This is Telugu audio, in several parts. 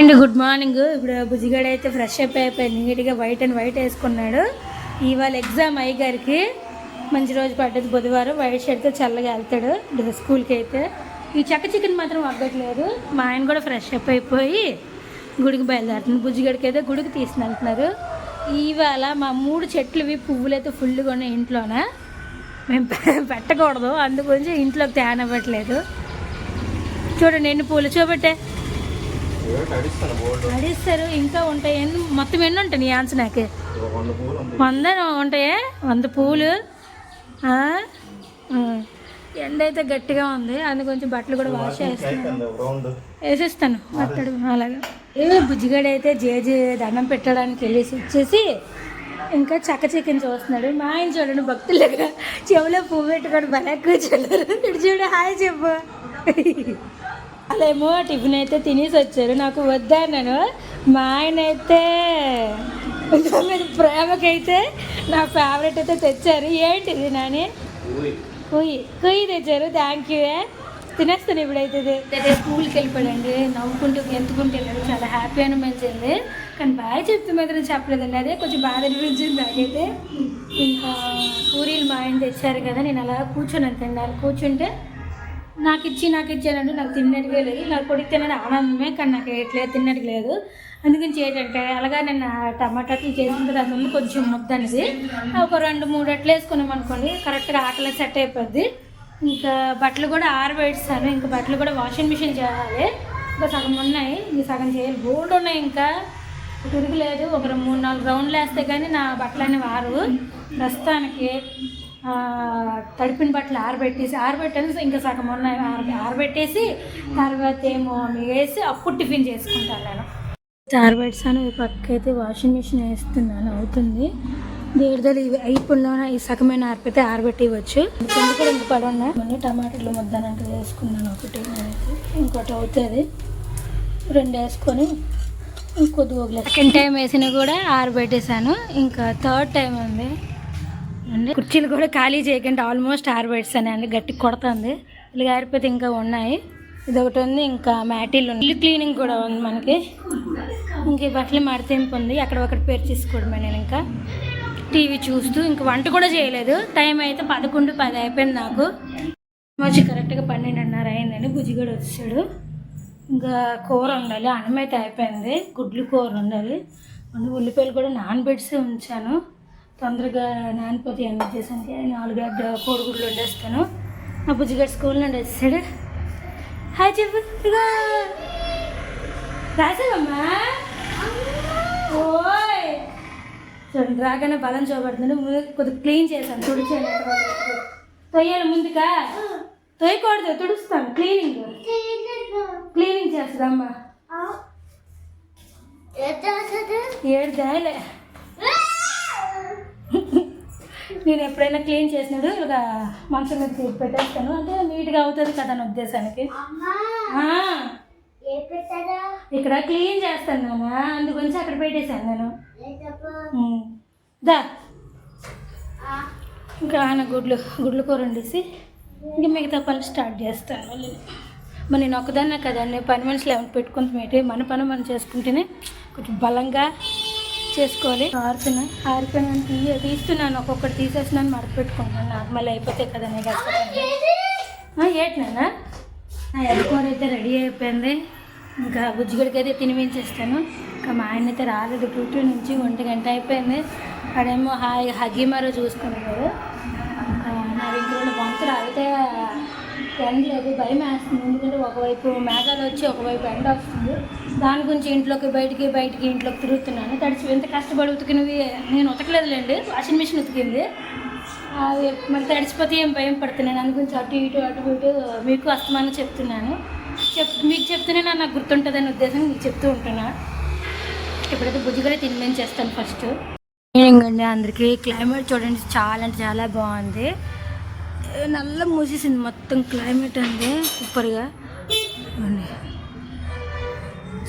And good morning. ఇప్పుడు బుజ్జిగాడు అయితే ఫ్రెష్ అప్ అయిపోయి నీట్గా వైట్ అండ్ వైట్ వేసుకున్నాడు. ఇవాళ ఎగ్జామ్ అయ్యగారికి మంచి రోజు పడ్డది. బుధవారం వైట్ షర్ట్తో చల్లగా వెళ్తాడు. స్కూల్కి అయితే. ఈ చెక్క చికెన్ మాత్రం అవ్వట్లేదు. మా ఆయన కూడా ఫ్రెష్ అప్ అయిపోయి గుడికి బయలుదేరుతుంది బుజ్జిగాడికి అయితే గుడికి తీసుకుని వెళ్తున్నారు ఇవాళ మా మూడు చెట్లువి పువ్వులు అయితే ఫుల్గా ఉన్నాయి ఇంట్లోనే. మేము పెట్టకూడదు. అందుగురించి ఇంట్లోకి తేనవ్వట్లేదు. చూడండి ఎన్ని పూలు చూపెట్టే. అడిస్తారు ఇంకా ఉంటాయి. ఎన్ని మొత్తం ఎన్ని ఉంటాయి నీ ఆన్సర్ నాకు? వంద ఉంటాయా? వంద పూలు. ఎండ అయితే గట్టిగా ఉంది. అందుకు కొంచెం బట్టలు కూడా వాష్ చేస్తున్నాను వేసేస్తాను బట్టలు అలాగా. ఏ బుజ్జిగాడు అయితే జేజీ దండం పెట్టడానికి వెళ్ళేసి వచ్చేసి ఇంకా చక్క చికెన్ చూస్తున్నాడు. మా ఆయన చూడండి భక్తులు దగ్గర చెవులో పువ్వు పెట్టుకొని కూర్చున్నారు ఇటు చూడు హాయ్ చెప్పు. వాళ్ళేమో టిఫిన్ అయితే తినేసి వచ్చారు. నాకు వద్దన్నాను మా ఆయన అయితే ప్రేమకైతే నా ఫేవరెట్ అయితే తెచ్చారు. ఏంటిది నాని? కుయ్యి కుయ్యి తెచ్చారు. థ్యాంక్ యూ తినేస్తాను ఇప్పుడైతే. అయితే స్కూల్కి వెళ్ళిపోయాడండి. నవ్వుకుంటూ ఎంతుకుంటూ వెళ్ళాడు. చాలా హ్యాపీ అనిపించింది. కానీ బాగా చెప్తే మాత్రం చెప్పలేదండి. అదే కొంచెం బాధ అనిపించింది నాకైతే. ఇంకా పూరీలు మా ఆయన తెచ్చారు కదా నేను అలా కూర్చొని తిన్నాను. కూర్చుంటే నాకు ఇచ్చి నాకు ఇచ్చానండి నాకు తిన్నట్టుగా లేదు. నాకు కొడుకు తినని ఆనందమే కానీ నాకు ఎట్లేదు తిన్నట్టుగా లేదు. అందుకని ఏంటంటే అలాగా నేను ఆ టమాటాలు చేసిన తర్వాత ఉంది కొంచెం ముద్ద అనేది ఒక రెండు మూడు అట్లు వేసుకున్నాం అనుకోండి కరెక్ట్గా ఆకలి సెట్ అయిపోద్ది. ఇంకా బట్టలు కూడా ఆరబెట్టాను ఇంకా బట్టలు కూడా వాషింగ్ మిషన్ చేయాలి. ఇంకా సగం ఉన్నాయి. ఇంకా సగం చేయాలి. బోల్డ్ ఉన్నాయి ఇంకా. తిరగలేదు ఒక మూడు నాలుగు రౌండ్లు వేస్తే కానీ నా బట్టలు అనేవి ప్రస్తుతానికి తడిపిన బట్టలు ఆరబెట్టేసి ఆరబెట్టాను ఇంకా సగం ఉన్నాయి ఆరబెట్టేసి తర్వాత ఏమో వేసి అప్పుడు టిఫిన్ చేసుకుంటాను నేను. ఆరబెట్టాను ఈ పక్క అయితే వాషింగ్ మిషన్ వేస్తున్నాను అవుతుంది. దేడిదలు ఇవి అయిపోయిన ఈ సగమైన ఆరిపోతే ఆరబెట్టి ఇవ్వచ్చు కింద కూడా ఇంక పడి ఉన్నాయి మళ్ళీ టమాటాలు ముద్దనంటే వేసుకున్నాను ఒకటి ఇంకోటి అవుతుంది. రెండు వేసుకొని ఇంకొద్ది వదిలేదు సెకండ్ టైం వేసినా కూడా ఆరబెట్టేశాను. ఇంకా థర్డ్ టైం ఉంది. అండి. కుర్చీలు కూడా ఖాళీ చేయకుండా. ఆల్మోస్ట్ ఆరబెట్టాను అండి. గట్టి కొడుతుంది. ఇలా ఆరిపోతే ఇంకా ఉన్నాయి. ఇది ఒకటి ఉంది. ఇంకా మ్యాటీలు ఉంది ఇల్లు క్లీనింగ్ కూడా ఉంది మనకి. ఇంక ఈ బట్టలు మడతింపు ఉంది. అక్కడ ఒకటి పేరు చేసుకోవడమే నేను ఇంకా. టీవీ చూస్తూ ఇంకా వంట కూడా చేయలేదు. టైం అయితే పదకొండు పది అయిపోయింది నాకు. వచ్చి కరెక్ట్గా పన్నెండున్నర అయిందండి. బుజ్జిగడు వచ్చాడు. ఇంకా కూర ఉండాలి. అన్నం అయితే అయిపోయింది. గుడ్లు కూర ఉండాలి. ఉల్లిపాయలు కూడా నానబెట్టి ఉంచాను. తొందరగా నానిపోతే ఎండ చేసానికి నాలుగు గడ్డ కోడిగుడ్లు వండేస్తాను. మా బుజ్జిగడు స్కూల్ నుండి వచ్చాడు హాయ్ చెప్పు. రాసావమ్మా? ఓయ్. చూడండి రాగానే బలం చూపడుతుంది. ముందు కొద్దిగా క్లీన్ చేశాను. తుడిచాను. తొయ్యాలి ముందుగా. తొయ్యకూడదు తుడుస్తాను. క్లీనింగ్. క్లీనింగ్ చేస్తుందమ్మా. ఏడు దాయలే నేను ఎప్పుడైనా క్లీన్ చేసినప్పుడు ఇలాగా మంచం మీద తీసి పెట్టేస్తాను. అంటే నీట్గా అవుతుంది కదా అని ఉద్దేశానికి. ఇక్కడ క్లీన్ చేస్తాను నాన్న అందుగురించి అక్కడ పెట్టేశాను నేను. దా. ఇంకా ఆయన గుడ్లు గుడ్లు కూర వండేసి ఇంక మిగతా పనులు స్టార్ట్ చేస్తాను మరి నేను ఒక్కదాన్నే కదండి. పని మనుషులు ఏమైనా పెట్టుకుంటే మన పని మనం చేసుకుంటేనే కొంచెం బలంగా చేసుకోవాలి ఆరుతున్నా ఆరిపోయినా తీయ తీస్తున్నాను. ఒక్కొక్కటి తీసేస్తున్నాను మడత పెట్టుకుంటున్నాను నార్మల్ అయిపోతే కదండి ఏటినా నా ఎర్రకూర అయితే రెడీ అయిపోయింది. ఇంకా బుజ్జిగడికి అయితే తినిపించేస్తాను. ఇంకా మా ఆయన అయితే రాలేదు. డ్యూటీ నుంచి ఒంటి గంట అయిపోయింది. అక్కడేమో హాయ్ హగీమారో చూసుకున్నారు ఇంకా నా ఇంట్లో అయితే ఎండ లేదు భయం వేస్తుంది. ఎందుకంటే ఒకవైపు మేఘాలు వచ్చి ఒకవైపు ఎండ వస్తుంది. దాని గురించి ఇంట్లోకి బయటికి బయటికి ఇంట్లోకి తిరుగుతున్నాను. తడిచి ఎంత కష్టపడి ఉతికినవి నేను ఉతకలేదులేండి. Washing machine ఉతికింది. అది మరి తడిచిపోతే ఏం భయం పడుతున్నాను అందుగురించి అటు ఇటు అటు ఇటు మీకు వస్తామని చెప్తున్నాను. చెప్ మీకు చెప్తేనే నాకు గుర్తుంటుందనే ఉద్దేశం మీకు చెప్తూ ఉంటున్నా ఇప్పుడైతే బుజ్జిగడే తిని చేస్తాను ఫస్ట్. ఈవినింగ్ అండి అందరికీ. క్లైమేట్ చూడండి చాలా అంటే చాలా బాగుంది. నల్ల మూసేసింది మొత్తం క్లైమేట్ అండి సూపర్గా.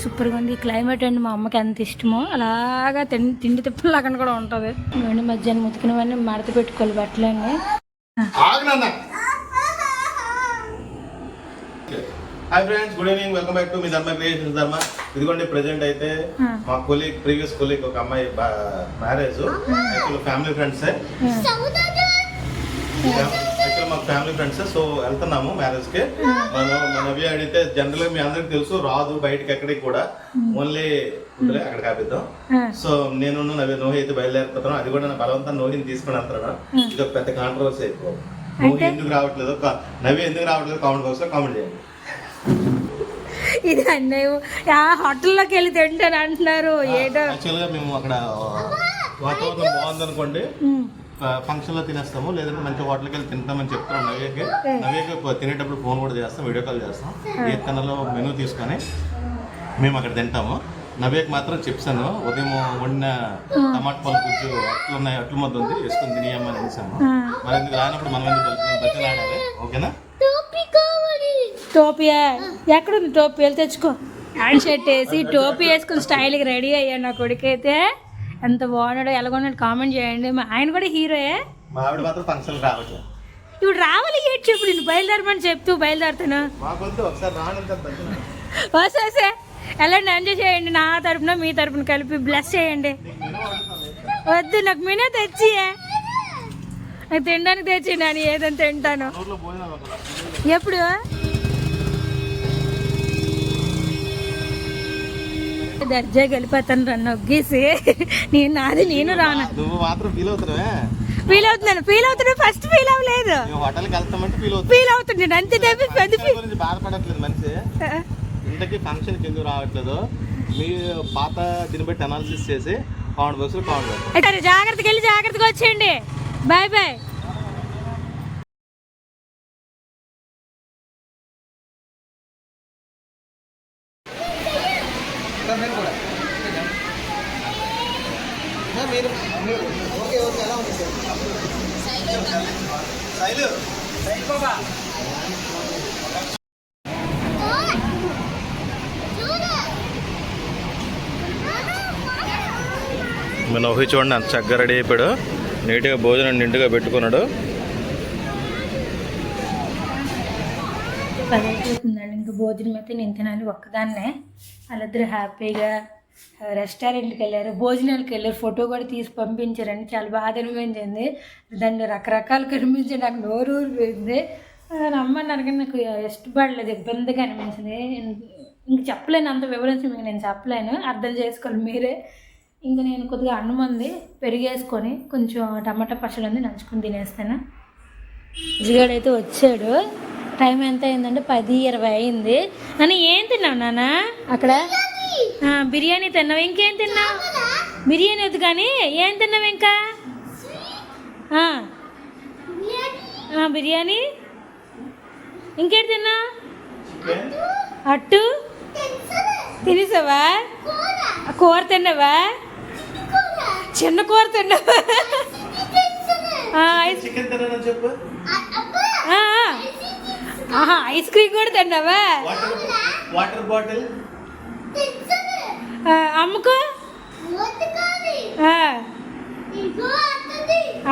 సూపర్గా ఉంది. క్లైమేట్ అండి మా అమ్మకి ఎంత ఇష్టమో అలాగా తిండి తిండి తిప్పలాగా కూడా ఉంటుంది. ఇవన్నీ మధ్యాహ్నం ఉతికినవన్నీ మడత పెట్టుకోవాలి బట్టలన్నీ. Hi friends good evening. Welcome back to me Dharma creations. ధర్మ ఇదిగోండి ప్రెజెంట్ అయితే. మా కొలీగ్ ప్రీవియస్ కొలీగ్ ఒక అమ్మాయి మ్యారేజ్. యాక్చువల్ ఫ్యామిలీ ఫ్రెండ్స్ మాకు ఫ్యామిలీ ఫ్రెండ్స్ సో వెళ్తున్నాము మ్యారేజ్కి. మనం మన అవి అడిగితే జనరల్గా మీ అందరికి తెలుసు రాదు బయటకి ఎక్కడికి కూడా. ఓన్లీ అక్కడ కాపిద్దాం. సో నేను నవ్వి నోహి అయితే బయలుదేరుతున్నాను అది కూడా నా బలవంతం నోహిని తీసుకుని వెళ్తున్నాను ఇది ఒక పెద్ద కాంట్రవర్సీ అయిపో. నోహి ఎందుకు రావట్లేదు? నవ్వి ఎందుకు రావట్లేదు? కామెంట్ బాక్స్లో కామెంట్ చేయండి. ఇది అన్నయ్య ఆ హోటల్లోకి వెళ్ళి తింటాను అంటున్నారు. ఏటో యాక్చువల్గా మేము అక్కడ వాతావరణం బాగుందనుకోండి. ఉమ్. ఫంక్షన్లో తినేస్తాము లేదంటే మంచి హోటల్కి వెళ్ళి తింటామని చెప్తాం నవ్యకి. నవ్యకి తినేటప్పుడు ఫోన్ కూడా చేస్తాం వీడియో కాల్ చేస్తాం. ఏ తనలో మెనూ తీసుకొని మేము అక్కడ తింటాము. నవ్యకి మాత్రం చెప్తాను ఉదయం వండిన టమాటా పళ్ళు గుజ్జు అట్లు ఉన్నాయి అట్లు మొద్దు ఉంది వేసుకొని తినేయమ్మని అనేసాము. మరి ఎందుకు రానప్పుడు మనం ఎందుకు బతిలాడాలి ఓకేనా? టోపియా ఎక్కడుంది టోపీ? వెళ్ళి తెచ్చుకో. హ్యాండ్ షర్ట్ వేసి టోపీ వేసుకుని స్టైల్కి రెడీ అయ్యాడు నా కొడుకైతే. ఎంత బాగున్నాడో ఎలాగొన్నాడు కామెంట్ చేయండి. మా ఆయన కూడా హీరోయే మా ఆవిడ మాత్రం ఫంక్షన్ రావచ్చు ఇప్పుడు రావాలి ఏంటి చెప్పు నేను బయలుదేరమని చెప్తూ బయలుదేరుతాను వస్తే వెళ్ళండి ఎంజాయ్ చేయండి. నా తరపున మీ తరపున కలిపి బ్లెస్ చేయండి. వద్దు నాకు మినే తెచ్చి నాకు తినడానికి తెచ్చి నేను ఏదని తింటాను. ఎప్పుడు? దర్జాగా వెళ్ళిపోతాను రన్ను నొగ్గేసి. నేను నాది నేను రాను. నువ్వు మాత్రం ఫీల్ అవుతున్నావే? ఫీల్ అవుతున్నాను ఫీల్ అవుతున్నా ఫస్ట్ ఫీల్ అవ్వలేదు. హోటల్కి వెళ్తామంటే ఫీల్ అవుతుంది ఫీల్ అవుతున్నాను. అంతే తప్పి పెద్ద బాధపడట్లేదు మనిషి. ఇంతకీ ఫంక్షన్కి ఎందుకు రావట్లేదు? మీ పాత దీన్ని బట్టి అనాలిసిస్ చేసి పౌండ్ బస్సు సరే జాగ్రత్తగా వెళ్ళి జాగ్రత్తగా వచ్చేయండి. బాయ్ బాయ్ మన ఊహి చూడండి అంత చక్కగా రెడీ అయిపోయాడు. నీట్గా భోజనం నిండుగా పెట్టుకున్నాడు. పది ఇంకా భోజనం అయితే నేను తినాలి ఒక్కదాన్నే. వాళ్ళిద్దరు హ్యాపీగా రెస్టారెంట్కి వెళ్ళారు భోజనాలకు వెళ్ళారు ఫోటో కూడా తీసి పంపించారండి చాలా బాధ అనిపించింది. దాన్ని రకరకాలు కనిపించి నాకు నోరు ఊరిపోయింది. అమ్మ కానీ నాకు ఇష్టపడలేదు ఇబ్బందిగా అనిపించింది. ఇంక చెప్పలేను అంత వివరించి మీకు నేను చెప్పలేను అర్థం చేసుకోవాలి మీరే. ఇంకా నేను కొద్దిగా అన్నం ఉంది పెరిగేసుకొని కొంచెం టమాటా పచ్చడి ఉంది నంచుకొని తినేస్తాను. జిగాడైతే అయితే వచ్చాడు. టైం ఎంత అయిందంటే పది ఇరవై అయింది. నన్ను ఏం తిన్నావు నాన్న? అక్కడ బిర్యానీ తిన్నావు? ఇంకేం తిన్నావు? బిర్యానీ వద్దు కానీ ఏం తిన్నావు ఇంకా? ఆ. ఆ, బిర్యానీ? ఇంకేంటి తిన్నావు? అట్టు? తినేసావా? కూర తిన్నావా? చిన్న కూర తిన్నావా? ఆ, ఐస్ చికెన్ తిన్నానని చెప్పు. ఆ, ఆ. ఆహా ఐస్ క్రీమ్ కూడా తిన్నావా? వాటర్ బాటిల్ అమ్ముకో ఆ,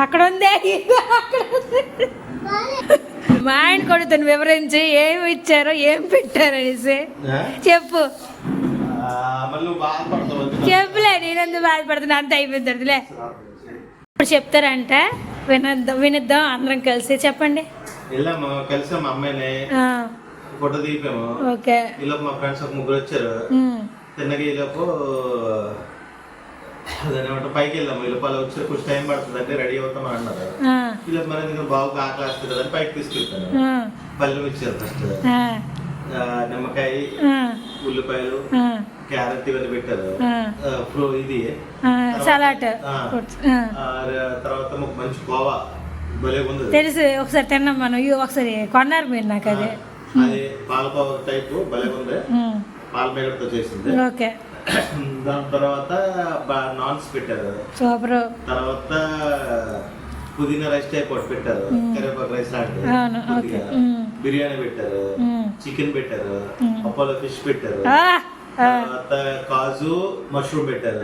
అక్కడ ఉందే. ఇదిగో అక్కడ ఉంది. మా ఆయన కొడుతున్న వివరించి ఏమి ఇచ్చారో ఏం పెట్టారు అనేసి చెప్పు. చెప్పులే నేనెందుకు బాధపడుతున్నా? అంత అయిపోయింది తర్వాతలే. ఇప్పుడు చెప్తారంట. వినద్దాం వినిద్దాం అందరం కలిసి. చెప్పండి. Photo okay. ఈలోపు మా ఫ్రెండ్స్ ఒక ముగ్గురు వచ్చారు. ఉమ్, తిన్నగా ఈలోపు అదేమంటే పైకి వెళ్ళాము అలా వచ్చారు కొంచెం టైం పడుతుంది అంటే రెడీ అవుతామని అన్నారు. ఈలోపు మరి ఎందుకు బాగా ఆకలి వేస్తుంది కదా అని పైకి తీసుకెళ్తాను. పల్లెం ఇచ్చారు ఫస్ట్ నిమ్మకాయ ఉల్లిపాయలు క్యారెట్ ఇవన్నీ పెట్టారు. ఇది. సలాడ్. ఆ, తర్వాత ఒక మంచి ఉంది. తెలుసు ఒకసారి తిన్నాం మనం. ఒకసారి కొన్నారు మీరు నాకు అది. అది పాలకోవా టైప్ భలే ఉంది. ఉమ్, పాల మేకడతో చేసింది. ఓకే. దాని తర్వాత నాన్స్ పెట్టారు. సూపర్. తర్వాత పుదీనా రైస్ టైప్ ఒకటి పెట్టారు. కరివేపాకు రైస్ లాంటిది. బిర్యానీ పెట్టారు. చికెన్ పెట్టారు. అపోలో ఫిష్ పెట్టారు. తర్వాత కాజు మష్రూమ్ పెట్టారు.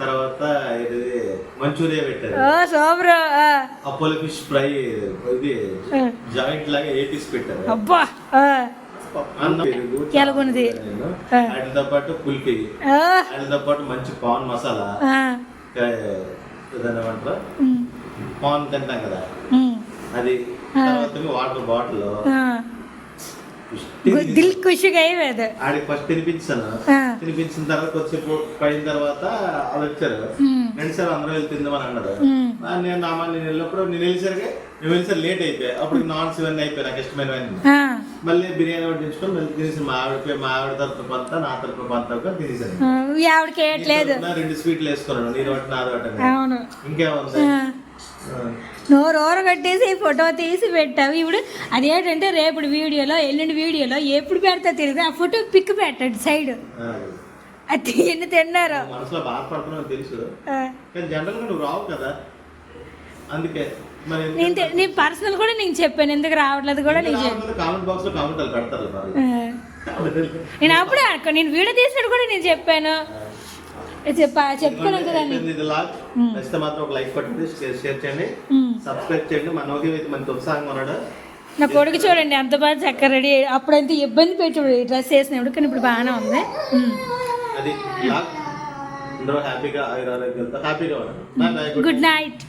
తర్వాత ఇది మంచూరియా పెట్టారు. సూపర్. ఆ, అపోలో ఫిష్ ఫ్రై ఇది. జాయింట్ లాగా ఏ పీస్ పెట్టారు? అబ్బా ఎలాగున్నది? వాటితో పాటు కుల్ఫీ ఆ, వాటితో పాటు మంచి పాన్ మసాలా. ఏదైనా పాన్ తింటాం కదా. అది తర్వాత వాటర్ బాటిల్ దిల్ ఖుషిగా అయ్యేది ఆడికి ఫస్ట్ తినిపించాను. తినిపించిన తర్వాత కొద్దిసేపు పడిన తర్వాత వాళ్ళు వచ్చారు రెండు సార్ అందరూ వెళ్ళి తిందామని అన్నారు. నేను నామా నేను వెళ్ళినప్పుడు నేను వెళ్ళేసరికి నేను వెళ్ళేసరికి లేట్ అయిపోయాయి అప్పుడు నాన్స్ ఇవన్నీ అయిపోయాయి నాకు ఇష్టమైనవన్నీ. మళ్ళీ బిర్యానీ మళ్ళీ తినేసి మా ఆవిడ మా ఆవిడ తరపు కొంత నా తరపు ఈ ఆవిడకి వేయట్లేదు రెండు స్వీట్లు వేసుకున్నాను నీరు ఒకటి నాది ఒకటి. అవును. ఇంకేముంది. నోరు కట్టేసి ఫోటో తీసి పెట్టావు. ఇప్పుడు అదేంటంటే రేపటి వీడియోలో ఎల్లుండి వీడియోలో ఎప్పుడు పెడతా తెలియదు ఆ ఫోటో పిక్ పెట్టండి సైడ్. అది ఎన్ని తిన్నారు. మనసులో బాధపడుతున్నావు తెలుసు. కానీ జనరల్గా నువ్వు రావు కదా. అందుకే. నేను తె- నీ పర్సనల్ కూడా నేను చెప్పాను ఎందుకు రావట్లేదు కూడా నేను చెప్పాను. కామెంట్ బాక్స్లో కామెంట్ పెడతారు మరి. ఆ, నేను అప్పుడే అనుకో నేను వీడియో తీసినట్టు కూడా నేను చెప్పాను. చెప్ప చెప్పుకోను కదా అయిపోయింది ఇది లాగ్. నచ్చితే మాత్రం ఒక లైక్ కొట్టండి షేర్ షేర్ చేయండి. ఉమ్. సబ్స్క్రైబ్ చేయండి. మన నోకి అయితే మంచి ఉత్సాహంగా ఉన్నాడు. నా కొడుకు చూడండి ఎంత బాగా చక్కగా రెడీ అప్పుడంత ఇబ్బంది పెట్టాడు డ్రెస్ వేసినప్పుడు కానీ ఇప్పుడు బాగానే ఉంది. అది అందరూ హ్యాపీగా హ్యాపీగా గుడ్ నైట్